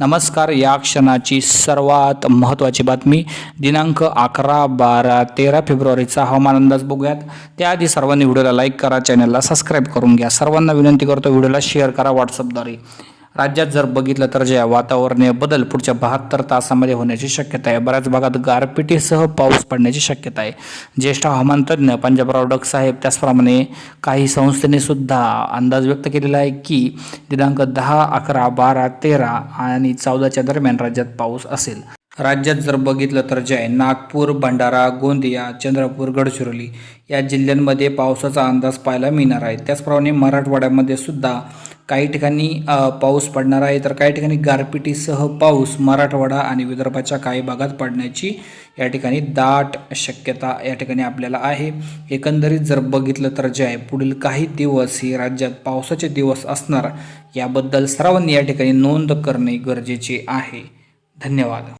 नमस्कार या क्षणाची सर्वात महत्त्वाची बातमी दिनांक अकरा बारा तेरा फेब्रुवारीचा हवामान अंदाज बघूयात. त्याआधी सर्वांनी व्हिडिओला लाईक करा चॅनलला सबस्क्राईब करून घ्या. सर्वांना विनंती करतो व्हिडिओला शेअर करा व्हॉट्सअपद्वारे राज्यात जर बघितलं तर जे वातावरणीय बदल पुढच्या बहात्तर तासामध्ये होण्याची शक्यता आहे. बऱ्याच भागात गारपिटीसह पाऊस पडण्याची शक्यता आहे. ज्येष्ठ हवामान तज्ज्ञ पंजाबराव डक साहेब त्याचप्रमाणे काही संस्थेने सुद्धा अंदाज व्यक्त केलेला आहे की दिनांक दहा अकरा बारा तेरा आणि चौदाच्या दरम्यान राज्यात पाऊस असेल. राज्यात जर बघितलं तर जे आहे नागपूर भंडारा गोंदिया चंद्रपूर गडचिरोली या जिल्ह्यांमध्ये पावसाचा अंदाज पाहायला मिळणार आहे. त्याचप्रमाणे मराठवाड्यामध्ये सुद्धा काही ठिकाणी पाऊस पडणार आहे तर काही ठिकाणी गारपिटीसह पाऊस मराठवाडा आणि विदर्भाच्या काही भागात पडण्याची या ठिकाणी दाट शक्यता या ठिकाणी आपल्याला आहे. एकंदरीत जर बघितलं तर जे आहे पुढील काही दिवस हे राज्यात पावसाचे दिवस असणार याबद्दल सर्वांनी या ठिकाणी नोंद करणे गरजेचे आहे. धन्यवाद.